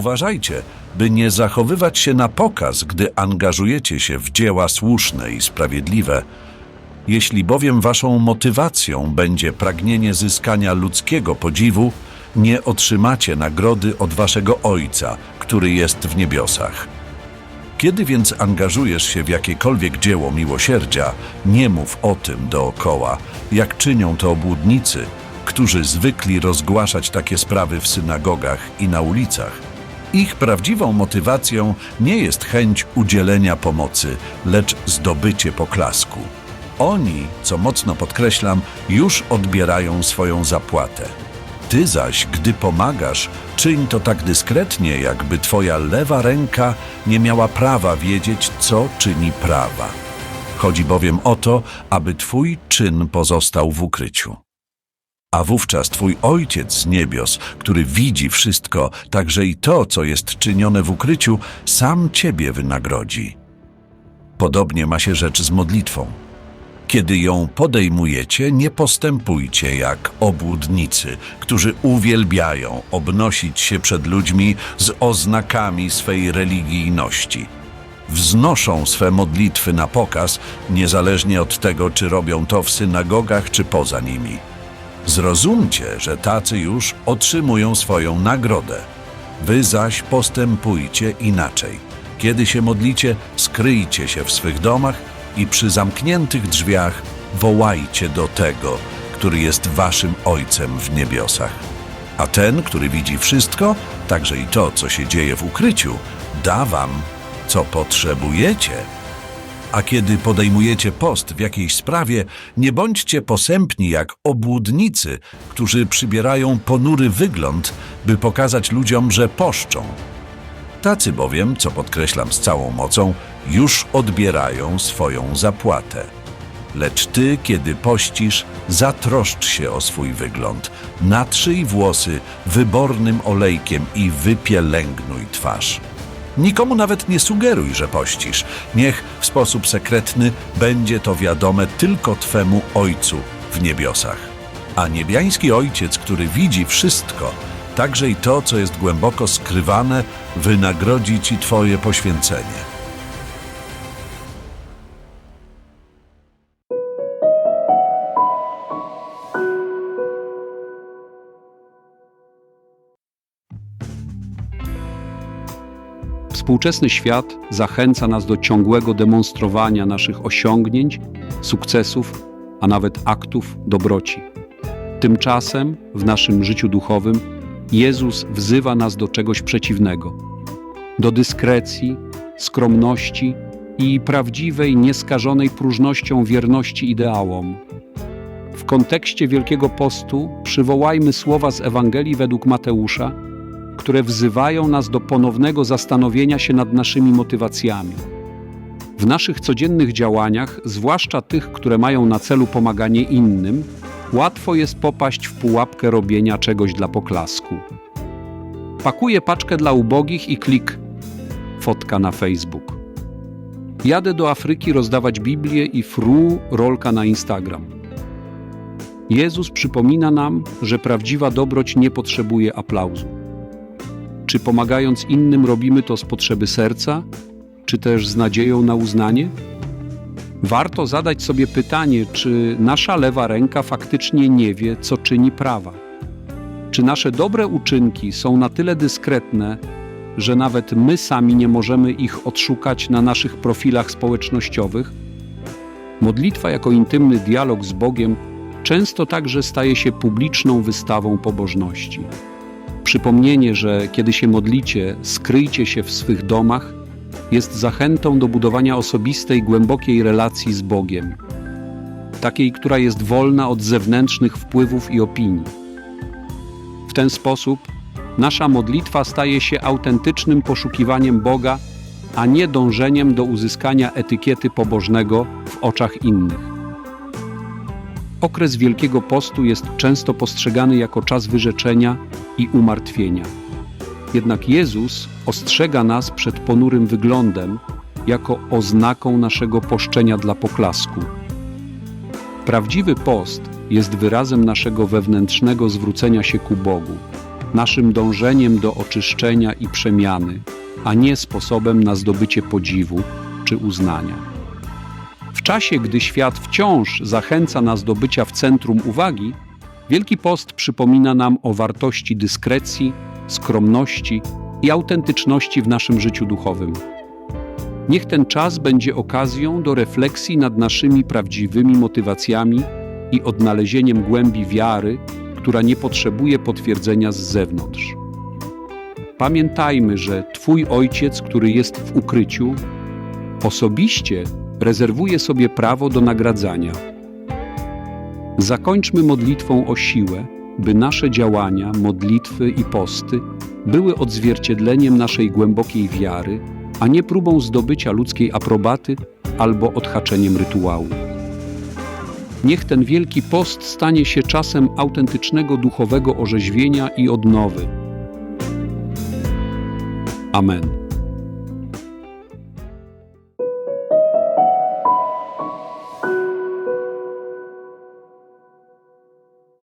uważajcie, by nie zachowywać się na pokaz, gdy angażujecie się w dzieła słuszne i sprawiedliwe. Jeśli bowiem waszą motywacją będzie pragnienie zyskania ludzkiego podziwu, nie otrzymacie nagrody od waszego Ojca, który jest w niebiosach. Kiedy więc angażujesz się w jakiekolwiek dzieło miłosierdzia, nie mów o tym dookoła, jak czynią to obłudnicy, którzy zwykli rozgłaszać takie sprawy w synagogach i na ulicach. Ich prawdziwą motywacją nie jest chęć udzielenia pomocy, lecz zdobycie poklasku. Oni, co mocno podkreślam, już odbierają swoją zapłatę. Ty zaś, gdy pomagasz, czyń to tak dyskretnie, jakby twoja lewa ręka nie miała prawa wiedzieć, co czyni prawa. Chodzi bowiem o to, aby twój czyn pozostał w ukryciu. A wówczas twój Ojciec z niebios, który widzi wszystko, także i to, co jest czynione w ukryciu, sam ciebie wynagrodzi. Podobnie ma się rzecz z modlitwą. Kiedy ją podejmujecie, nie postępujcie jak obłudnicy, którzy uwielbiają obnosić się przed ludźmi z oznakami swej religijności. Wznoszą swe modlitwy na pokaz, niezależnie od tego, czy robią to w synagogach, czy poza nimi. Zrozumcie, że tacy już otrzymują swoją nagrodę. Wy zaś postępujcie inaczej. Kiedy się modlicie, skryjcie się w swych domach i przy zamkniętych drzwiach wołajcie do tego, który jest waszym Ojcem w niebiosach. A ten, który widzi wszystko, także i to, co się dzieje w ukryciu, da wam, co potrzebujecie. A kiedy podejmujecie post w jakiejś sprawie, nie bądźcie posępni jak obłudnicy, którzy przybierają ponury wygląd, by pokazać ludziom, że poszczą. Tacy bowiem, co podkreślam z całą mocą, już odbierają swoją zapłatę. Lecz ty, kiedy pościsz, zatroszcz się o swój wygląd, natrzyj włosy wybornym olejkiem i wypielęgnuj twarz. Nikomu nawet nie sugeruj, że pościsz. Niech w sposób sekretny będzie to wiadome tylko Twemu Ojcu w niebiosach. A niebiański Ojciec, który widzi wszystko, także i to, co jest głęboko skrywane, wynagrodzi Ci Twoje poświęcenie. Współczesny świat zachęca nas do ciągłego demonstrowania naszych osiągnięć, sukcesów, a nawet aktów dobroci. Tymczasem w naszym życiu duchowym Jezus wzywa nas do czegoś przeciwnego do dyskrecji, skromności i prawdziwej, nieskażonej próżnością wierności ideałom. W kontekście Wielkiego Postu przywołajmy słowa z Ewangelii według Mateusza, które wzywają nas do ponownego zastanowienia się nad naszymi motywacjami. W naszych codziennych działaniach, zwłaszcza tych, które mają na celu pomaganie innym, łatwo jest popaść w pułapkę robienia czegoś dla poklasku. Pakuję paczkę dla ubogich i klik fotka na Facebook. Jadę do Afryki rozdawać Biblię i fru rolka na Instagram. Jezus przypomina nam, że prawdziwa dobroć nie potrzebuje aplauzu. Czy pomagając innym robimy to z potrzeby serca, czy też z nadzieją na uznanie? Warto zadać sobie pytanie, czy nasza lewa ręka faktycznie nie wie, co czyni prawa. Czy nasze dobre uczynki są na tyle dyskretne, że nawet my sami nie możemy ich odszukać na naszych profilach społecznościowych? Modlitwa jako intymny dialog z Bogiem często także staje się publiczną wystawą pobożności. Przypomnienie, że kiedy się modlicie, skryjcie się w swych domach, jest zachętą do budowania osobistej, głębokiej relacji z Bogiem, takiej, która jest wolna od zewnętrznych wpływów i opinii. W ten sposób nasza modlitwa staje się autentycznym poszukiwaniem Boga, a nie dążeniem do uzyskania etykiety pobożnego w oczach innych. Okres Wielkiego Postu jest często postrzegany jako czas wyrzeczenia i umartwienia. Jednak Jezus ostrzega nas przed ponurym wyglądem jako oznaką naszego poszczenia dla poklasku. Prawdziwy post jest wyrazem naszego wewnętrznego zwrócenia się ku Bogu. naszym dążeniem do oczyszczenia i przemiany, a nie sposobem na zdobycie podziwu czy uznania. W czasie, gdy świat wciąż zachęca nas do bycia w centrum uwagi, Wielki Post przypomina nam o wartości dyskrecji, skromności i autentyczności w naszym życiu duchowym. Niech ten czas będzie okazją do refleksji nad naszymi prawdziwymi motywacjami i odnalezieniem głębi wiary, która nie potrzebuje potwierdzenia z zewnątrz. Pamiętajmy, że Twój Ojciec, który jest w ukryciu, osobiście rezerwuje sobie prawo do nagradzania. Zakończmy modlitwą o siłę, by nasze działania, modlitwy i posty były odzwierciedleniem naszej głębokiej wiary, a nie próbą zdobycia ludzkiej aprobaty albo odhaczeniem rytuału. Niech ten wielki post stanie się czasem autentycznego duchowego orzeźwienia i odnowy. Amen.